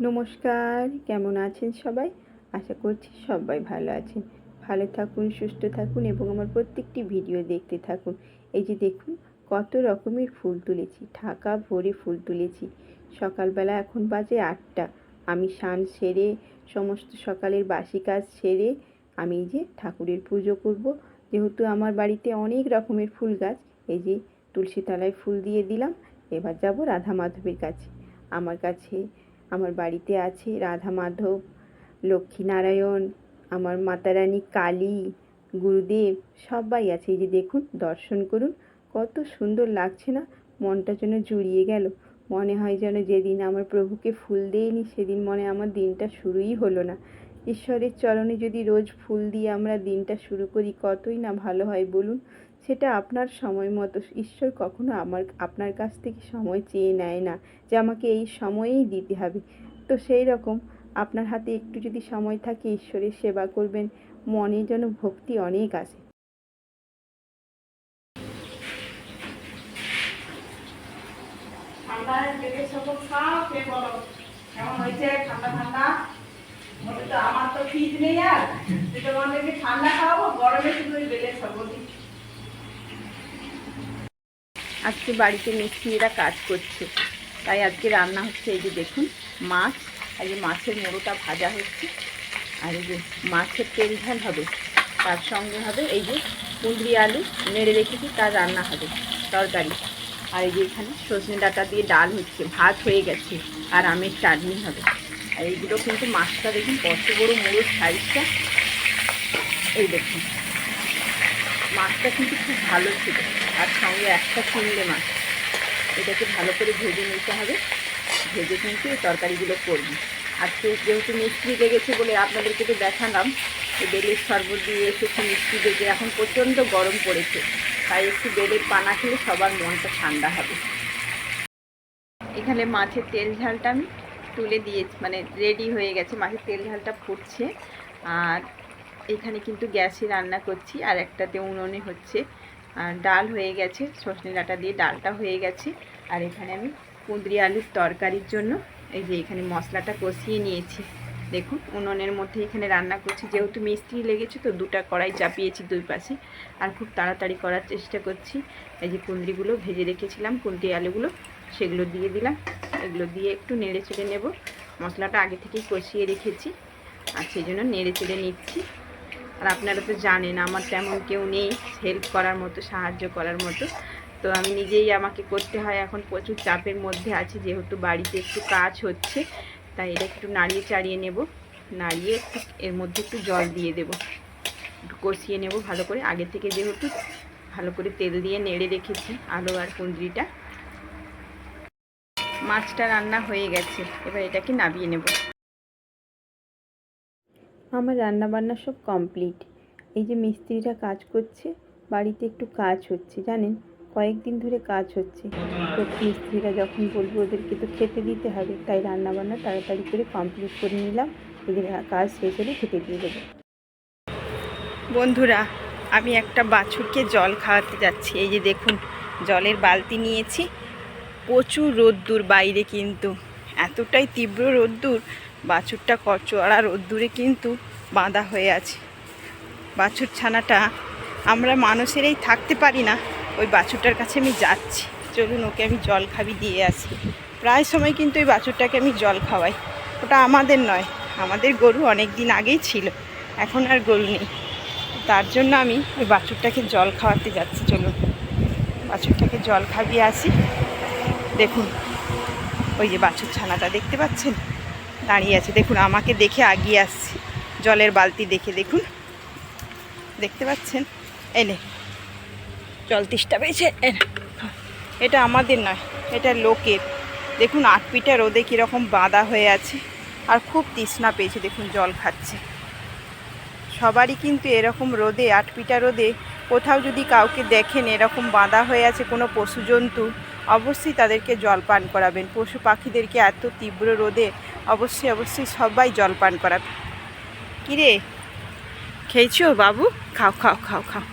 নমস্কার, কেমন আছেন সবাই? আশা করছি সবাই ভালো আছেন। ভালো থাকুন, সুস্থ থাকুন এবং আমার প্রত্যেকটি ভিডিও দেখতে থাকুন। এই যে দেখুন, কত রকমের ফুল তুলেছি, ঢাকা ভরে ফুল তুলেছি। সকালবেলা এখন বাজে আটটা। আমি স্নান সেরে, সমস্ত সকালের বাসি কাজ সেরে আমি যে ঠাকুরের পুজো করব। যেহেতু আমার বাড়িতে অনেক রকমের ফুল গাছ, এই যে তুলসী তলায় ফুল দিয়ে দিলাম। এবার যাব রাধা মাধবের কাছে। আমার কাছে আমার বাড়িতে আছে রাধা মাধব লক্ষ্মীনারায়ণ আমার মাতারানী কালী, গুরুদেব, সবাই আছে। এই যে দেখুন, দর্শন করুন, কত সুন্দর লাগছে না? মনটা যেন জুড়িয়ে গেল। মনে হয় যেন যেদিন আমার প্রভুকে ফুল দেইনি, সেদিন মনে আমার দিনটা শুরুই হলো না। ঈশ্বরের চরণে যদি রোজ ফুল দিয়ে আমরা দিনটা শুরু করি, কতই না ভালো হয় বলুন? সেটা আপনার সময় মতো, ঈশ্বর কখনো আমার, আপনার কাছ থেকে সময় চেয়ে নেয় না যে আমাকে এই সময়েই দিতে হবে। তো সেই রকম আপনার হাতে একটু যদি সময় থাকে, ঈশ্বরের সেবা করবেন, মনে যেন ভক্তি অনেক আছে। ঠান্ডা বলো খাওয়াবো, গরমে শুধু বেলের সবজি আজকে বাড়িতে মিস্ত্রিরা কাজ করছে। তাই আজকে রান্না হচ্ছে এই যে দেখুন, মাছ। আর এই মাছের মোড়োটা ভাজা হচ্ছে। আর এই যে মাছের তেল ঝাল হবে, তার সঙ্গে হবে এই যে কুঁদরি আলু, নেড়ে রেখেছি তার রান্না হবে, তরকারি। আর এই যে এখানে সজনে ডাঁটা দিয়ে ডাল হচ্ছে, ভাত হয়ে গেছে, আর আমের চাটনি হবে। আর এইগুলো কিন্তু মাছটা দেখুন কত বড়ো মোড়োর সাইজটা এই দেখুন। মাছটা কিন্তু খুব ভালো ছিল। আর সঙ্গে একটা চিংড়ে মাছ। এটাকে ভালো করে ভেজে নিতে হবে। ভেজে কিন্তু এই তরকারিগুলো করবি। আজকে যেহেতু মিষ্টি লেগেছে বলে আপনাদেরকে তো দেখালাম যে বেলের শরবত দিয়ে এসেছি মিষ্টি লেগে এখন প্রচণ্ড গরম পড়েছে, তাই একটু বেলের পানা খেলে সবার মনটা ঠান্ডা হবে। এখানে মাছের তেল ঝালটা আমি তুলে দিয়েছি মানে রেডি হয়ে গেছে। মাছের তেল ঝালটা ফুটছে। আর এখানে কিন্তু গ্যাসে রান্না করছি, আর একটাতে উনুনে হচ্ছে। আর ডাল হয়ে গেছে সজনে ডাঁটা দিয়ে ডালটা হয়ে গেছে। আর এখানে আমি কুঁদরি আলুর তরকারির জন্য এই যে এখানে মশলাটা কষিয়ে নিয়েছি। দেখুন, উনুনের মধ্যে এখানে রান্না করছি। যেহেতু মিস্ত্রি লেগেছে তো দুটা কড়াই চাপিয়েছি দুই পাশে। আর খুব তাড়াতাড়ি করার চেষ্টা করছি। এই যে কুঁদরিগুলো ভেজে রেখেছিলাম, কুঁদরি আলুগুলো, সেগুলো দিয়ে দিলাম। এগুলো দিয়ে একটু নেড়ে চেড়ে নেব। মশলাটা আগে থেকেই কষিয়ে রেখেছি। আর সেই জন্য নেড়ে চেড়ে নিচ্ছি। আর আপনারা তো জানেন, আমার তেমন কেউ নেই হেল্প করার মতো, সাহায্য করার মতো। তো আমি নিজেই আমাকে করতে হয়, এখন প্রচুর চাপের মধ্যে আছি, যেহেতু বাড়িতে একটু কাজ হচ্ছে, তাই এটা একটু নাড়িয়ে চাড়িয়ে নেব। নাড়িয়ে একটু, এর মধ্যে একটু জল দিয়ে দেব। একটু কষিয়ে নেব ভালো করে। আগে থেকে যেহেতু ভালো করে তেল দিয়ে নেড়ে রেখেছি, আলু আর কুঁদরিটা। মাছটা রান্না হয়ে গেছে, এবার এটাকে নামিয়ে নেব। আমার রান্নাবান্না সব কমপ্লিট এই যে মিস্ত্রিরা কাজ করছে, বাড়িতে একটু কাজ হচ্ছে, জানেন? কয়েকদিন ধরে কাজ হচ্ছে। তো মিস্ত্রিরা যখন বলব ওদেরকে তো খেতে দিতে হবে, তাই রান্নাবান্না তাড়াতাড়ি করে কমপ্লিট করে নিলাম। এদের কাজ শেষ হলে খেতে দিয়ে দেবো। বন্ধুরা, আমি একটা বাছুরকে জল খাওয়াতে যাচ্ছি। এই যে দেখুন, জলের বালতি নিয়েছি। প্রচুর রোদ্দুর বাইরে কিন্তু। এতটাই তীব্র রোদ্দুর বাছুরটা কচড়া রোদ্দুরে কিন্তু বাঁধা হয়ে আছে। বাছুর ছানাটা আমরা মানুষেরই থাকতে পারি না। ওই বাছুরটার কাছে আমি যাচ্ছি। চলুন, ওকে আমি জল খাবি দিয়ে আসি। প্রায় সময় কিন্তু ওই বাছুরটাকে আমি জল খাওয়াই। ওটা আমাদের নয়, আমাদের গরু অনেক দিন আগেই ছিল। এখন আর গরু নেই। তার জন্য আমি ওই বাছুরটাকে জল খাওয়াতে যাচ্ছি। চলুন, বাছুরটাকে জল খাবিয়ে আসি। দেখুন, ওই যে বাছুর ছানাটা দেখতে পাচ্ছেন? দাঁড়িয়ে আছে। দেখুন, আমাকে দেখে আগিয়ে আসছে। জলের বালতি দেখে দেখুন। দেখতে পাচ্ছেন? এনে জল তিষ্টা পেয়েছে। এটা আমাদের নয়, এটা লোকের। দেখুন আটপিটা রোদে কীরকম বাঁধা হয়ে আছে। আর খুব তৃষ্ণা পেয়েছে, দেখুন, জল খাচ্ছে। সবারই কিন্তু এরকম রোদে আটপিটা রোদে কোথাও যদি কাউকে দেখেন এরকম বাঁধা হয়ে আছে কোনো পশু জন্তু অবশ্যই তাদেরকে জল পান করাবেন। পশু পাখিদেরকে এত তীব্র রোদে অবশ্যই অবশ্যই সবাই জল পান করাবে কিরে খেয়েছো বাবু খাও খাও খাও খাও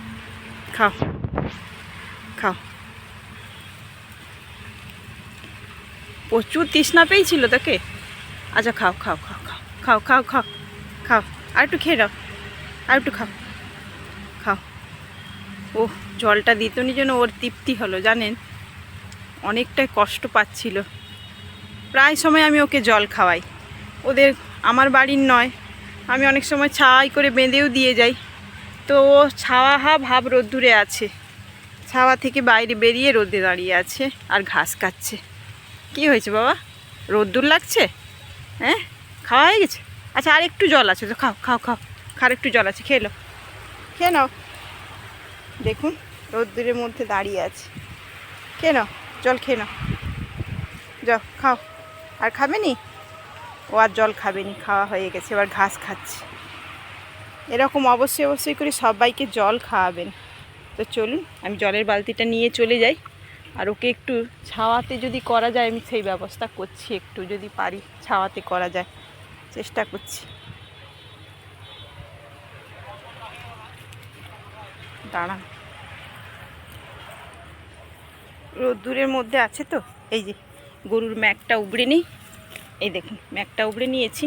খাও খাও প্রচুর তৃষ্ণা পেয়েছিল তোকে আচ্ছা খাও খাও খাও খাও খাও খাও খাও খাও আর একটু খেয়ে নাও আর একটু খাও খাও ও জলটা দিতনি যেন ওর তৃপ্তি হলো জানেন অনেকটাই কষ্ট পাচ্ছিল প্রায় সময় আমি ওকে জল খাওয়াই। ওদের আমার বাড়ির নয়। আমি অনেক সময় ছাই করে বেঁধেও দিয়ে যাই। তো ও ছাওয়া হা ভাব রোদ্দুরে আছে। ছাওয়া থেকে বাইরে বেরিয়ে রোদে দাঁড়িয়ে আছে আর ঘাস খাচ্ছে। কি হয়েছে বাবা? রোদ্দুর লাগছে? হ্যাঁ? খাওয়া হয়ে গেছে? আচ্ছা আর একটু জল আছে তো, খাও খাও খাও। খার একটু জল আছে খেলো খেয়ে নাও। দেখুন, রোদ্দুরের মধ্যে দাঁড়িয়ে আছে। খেয়ে নাও, জল খেয়ে নাও। যাও, খাও। আর খাবে নি ও আর জল খাবে নি খাওয়া হয়ে গেছে, এবার ঘাস খাচ্ছে। এরকম অবশ্যই অবশ্যই করে সবাইকে জল খাওয়াবেন। তো চলুন, আমি জলের বালতিটা নিয়ে চলে যাই। আর ওকে একটু ছাওয়াতে যদি করা যায়, আমি সেই ব্যবস্থা করছি একটু, যদি পারি ছাওয়াতে করা যায়। চেষ্টা করছি। দাঁড়ান। রোদ্দুরের মধ্যে আছে তো? এই যে। গরুর ম্যাকটা উবড়ে নিই। এই দেখুন, ম্যাকটা উবড়ে নিয়েছি।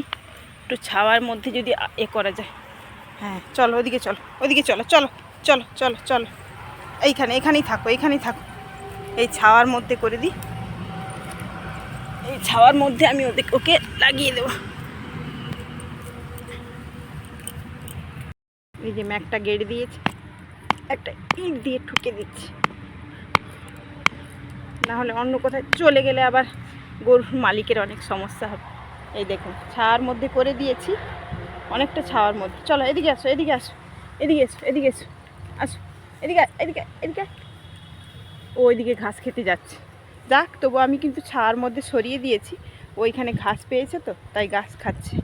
একটু ছাওয়ার মধ্যে যদি এ করা যায়। হ্যাঁ চলো ওদিকে চলো ওদিকে চলো চলো চলো চলো চলো। এইখানে, এখানেই থাকো এখানেই থাকো। এই ছাওয়ার মধ্যে করে দিই। এই ছাওয়ার মধ্যে আমি ওদের ওকে লাগিয়ে দেবো। এই যে ম্যাকটা গেড়ে দিয়েছি। একটা ইট দিয়ে ঠুকে দিচ্ছি। না হলে অন্য কোথায় চলে গেলে আবার গরুর মালিকের অনেক সমস্যা হবে। এই দেখুন ছাওয়ার মধ্যে করে দিয়েছি, অনেকটা ছাওয়ার মধ্যে। চলো, এদিকে আসো এদিকে আসো, এদিকে এসো এদিকে এসো, আসো, এদিকে এদিকে এদিকে ও ওইদিকে ঘাস খেতে যাচ্ছে। যাক, তবু আমি কিন্তু ছাওয়ার মধ্যে সরিয়ে দিয়েছি ওইখানে ঘাস পেয়েছে তো, তাই ঘাস খাচ্ছে।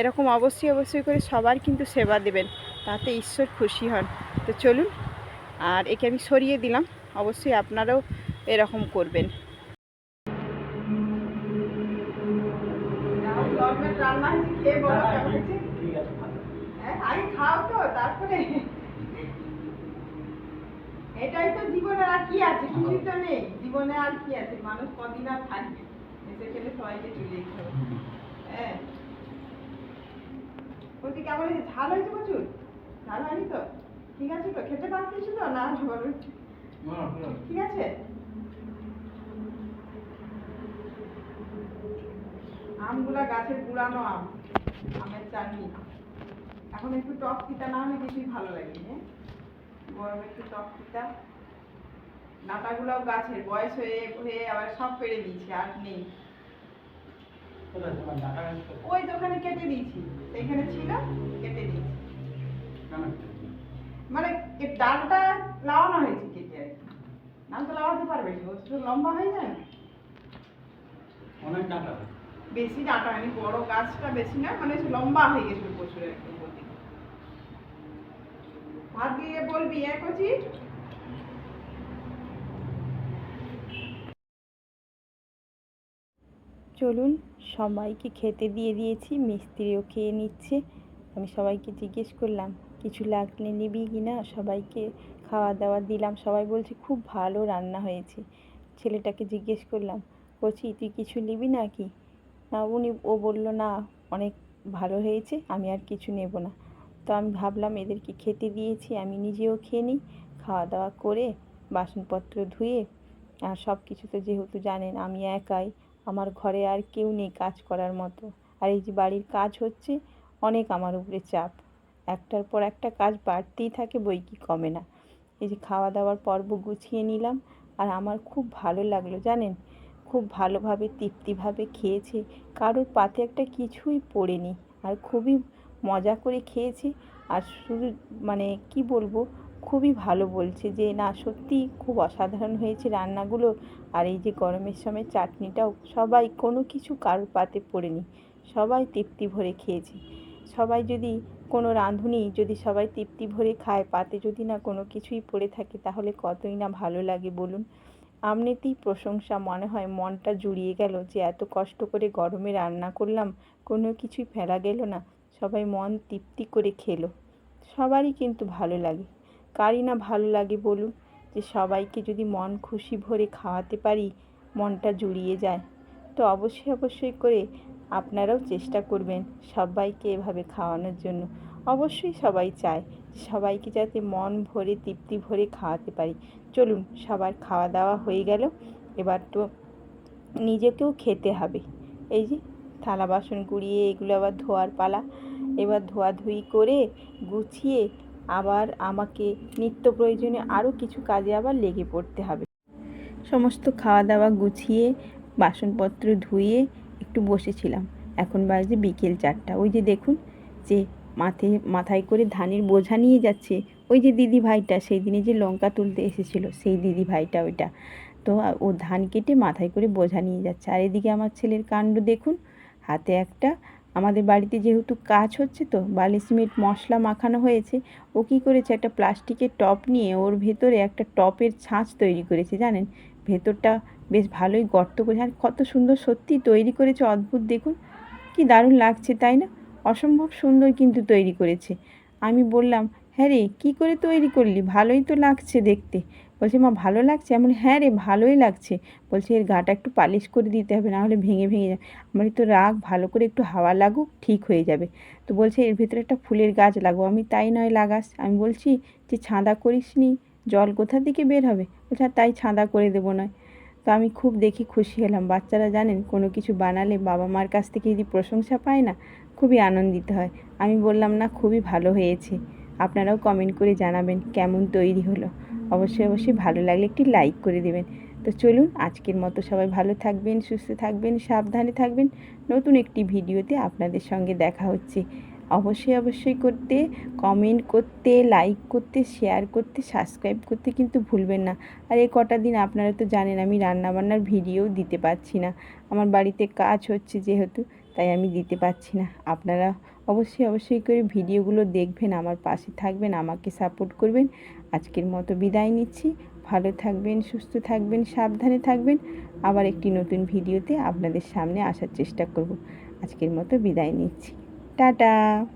এরকম অবশ্যই অবশ্যই করে সবার কিন্তু সেবা দেবেন, তাতে ঈশ্বর খুশি হন। তো চলুন, আর একে আমি সরিয়ে দিলাম। অবশ্যই আপনারাও এরকম করবেন। রান্না হয়েছে খেয়ে বলো কেমন হয়েছে ঠিক আছে ভালো হ্যাঁ আগে খাও তো তারপরে এটাই তো জীবনে আর কি আছে? কিছুই তো নেই। জীবনে আর কি আছে? মানুষ কদিন আর থাকবে? এসে খেলে সবাইকে চলে যেতে হবে। হ্যাঁ। বলছি কেমন হয়েছে ঝাল হয়েছে প্রচুর? ঝাল হয়নি তো? ঠিক আছে তো? খেতে পারছিস তো? না ঠিক আছে? আমগুলা গাছের পুরানো আম আমের চাটনি। এখন একটু টক তিতা না হলে কিছুই ভালো লাগে হ্যাঁ? গরমে একটু টক তিতা। নাটাগুলাও গাছের বয়স হয়ে হয়ে আবার সব পেরে দিয়েছি আর নেই। গাছ? ওই দোকানে কেটে দিয়েছি এখানে ছিল কেটে দিয়েছি। মানে ডালটা লাগানো হয়েছে কেটে আর কি। নাম তো লাগাতে পারবে লম্বা হয়ে যায়। না অনেক ডাটা বেশি ডাটা বড় গাছটা বেশি না মানে লম্বা হয়ে গেছিল প্রচুর একদম বলতে। ভাত দিয়ে বলবি এক কচি? চলুন, সবাইকে খেতে দিয়ে দিয়েছি, মিস্ত্রিও খেয়ে নিচ্ছে। আমি সবাইকে জিজ্ঞেস করলাম, কিছু লাগলে নিবি কি না? সবাইকে খাওয়া দাওয়া দিলাম, সবাই বলছে খুব ভালো রান্না হয়েছে। ছেলেটাকে জিজ্ঞেস করলাম বলছি তুই কিছু নিবি না কি না, উনি, ও বলল, না, অনেক ভালো হয়েছে, আমি আর কিছু নেব না। তো আমি ভাবলাম, এদেরকে খেতে দিয়েছি, আমি নিজেও খেয়ে নিই খাওয়া দাওয়া করে বাসনপত্র ধুয়ে, আর সব কিছু তো যেহেতু জানেন, আমি একাই, আমার ঘরে আর কেউ নেই কাজ করার মতো। আর এই যে বাড়ির কাজ হচ্ছে, অনেক আমার উপরে চাপ। একটার পর একটা কাজ বাড়তেই থাকে, বই কি কমে না। এই যে খাওয়া দাওয়ার পর্ব গুছিয়ে নিলাম, আর আমার খুব ভালো লাগল, জানেন? খুব ভালোভাবে, তৃপ্তিভাবে খেয়েছে। কারোর পাতে একটা কিছুই পড়েনি। আর খুবই মজা করে খেয়েছে। আর শুধু মানে কি বলব, খুবই ভালো বলছে যে, না, সত্যিই খুব অসাধারণ হয়েছে রান্নাগুলো। আর এই যে গরমের সময় চাটনিটাও সবাই কোনো কিছু কারোর পাতে পড়েনি। সবাই তৃপ্তি ভরে খেয়েছে। সবাই যদি কোনো রাঁধুনি যদি সবাই তৃপ্তি ভরে খায়, পাতে যদি না কোনো কিছুই পড়ে থাকে, তাহলে কতই না ভালো লাগে বলুন? আমনিতেই প্রশংসা, মনে হয় মনটা জুড়িয়ে গেল যে এত কষ্ট করে গরমে রান্না করলাম, কোনো কিছুই ফেলা গেল না, সবাই মন তৃপ্তি করে খেলো। সবারই কিন্তু ভালো লাগে। কারই না ভালো লাগে বলুন যে সবাইকে যদি মন খুশি ভরে খাওয়াতে পারি, মনটা জুড়িয়ে যায়। তো অবশ্যই অবশ্যই করে আপনারাও চেষ্টা করবেন সবাইকে এভাবে খাওয়ানোর জন্য। অবশ্যই সবাই চায় সবাইকে যাতে মন ভরে, তৃপ্তি ভরে খাওয়াতে পারি। চলুন, সবার খাওয়া দাওয়া হয়ে গেল। এবার তো নিজেকেও খেতে হবে। এই যে, থালা বাসন কুড়িয়ে এগুলো আবার ধোয়ার পালা। এবার ধোয়াধুয়ি করে গুছিয়ে আবার আমাকে নিত্য প্রয়োজনে আরও কিছু কাজে আবার লেগে পড়তে হবে। সমস্ত খাওয়া দাওয়া গুছিয়ে, বাসনপত্র ধুয়ে একটু বসেছিলাম। এখন বাজে বিকেল চারটা। ওই যে দেখুন যে মাথায় মাথায় করে ধানের বোঝা নিয়ে যাচ্ছে। ওই যে দিদি ভাইটা, সেই দিনে যে লঙ্কা তুলতে এসেছিল, সেই দিদি ভাইটা ওইটা। তো ও ধান কেটে মাথায় করে বোঝা নিয়ে যাচ্ছে। আর এদিকে আমার ছেলের কাণ্ড দেখুন। হাতে একটা, আমাদের বাড়িতে যেহেতু কাজ হচ্ছে তো, বালি সিমেন্ট মশলা মাখানো হয়েছে, ও কী করেছে, একটা প্লাস্টিকের টপ নিয়ে ওর ভেতরে একটা টপের ছাঁচ তৈরি করেছে, জানেন? ভেতরটা বেশ ভালোই গর্ত করেছে আর কত সুন্দর সত্যি তৈরি করেছে, অদ্ভুত দেখুন। কি দারুণ লাগছে, তাই না? অসম্ভব সুন্দর কিন্তু তৈরি করেছে। আমি বললাম হ্যাঁ রে, কী করে তৈরি করলি? ভালোই তো লাগছে দেখতে। বলছে, মা, ভালো লাগছে? আমি হ্যাঁ রে, ভালোই লাগছে। বলছে, এর গাটা একটু পালিশ করে দিতে হবে, না হলে ভেঙে ভেঙে যাবে আমি তো রাগ ভালো করে একটু হাওয়া লাগুক, ঠিক হয়ে যাবে। তো বলছে, এর ভিতরে একটা ফুলের গাছ লাগাবো। আমি, তাই নয় লাগাস। আমি বলছি, যে ছাঁদা করিস নি, জল কোথা থেকে বের হবে? বলছে, "আর তাই ছাঁদা করে দেবো নয়। তো আমি খুব দেখি খুশি হলাম। বাচ্চারা জানেন, কোনো কিছু বানালে বাবা মার কাছ থেকে যদি প্রশংসা পায় না খুবই আনন্দিত হয়। আমি বললাম, না, খুবই ভালো হয়েছে। আপনারাও কমেন্ট করে জানাবেন কেমন তৈরি হলো। অবশ্যই অবশ্যই ভালো লাগলে একটি লাইক করে দেবেন। তো চলুন, আজকের মতো সবাই ভালো থাকবেন, সুস্থ থাকবেন, সাবধানে থাকবেন। নতুন একটি ভিডিওতে আপনাদের সঙ্গে দেখা হচ্ছে। অবশ্যই অবশ্যই করতে কমেন্ট করতে লাইক করতে শেয়ার করতে সাবস্ক্রাইব করতে কিন্তু ভুলবেন না। আর এই কটা দিন আপনারা তো জানেন, আমি রান্নাবান্নার ভিডিও দিতে পারছি না। আমার বাড়িতে কাজ হচ্ছে যেহেতু তাই আমি দিতে পারছি না। আপনারা অবশ্যই অবশ্যই করে ভিডিওগুলো দেখবেন, আমার পাশে থাকবেন, আমাকে সাপোর্ট করবেন। আজকের মতো বিদায় নিচ্ছি। ভালো থাকবেন, সুস্থ থাকবেন, সাবধানে থাকবেন। আবার একটি নতুন ভিডিওতে আপনাদের সামনে আসার চেষ্টা করব। আজকের মতো বিদায় নিচ্ছি। টাটা!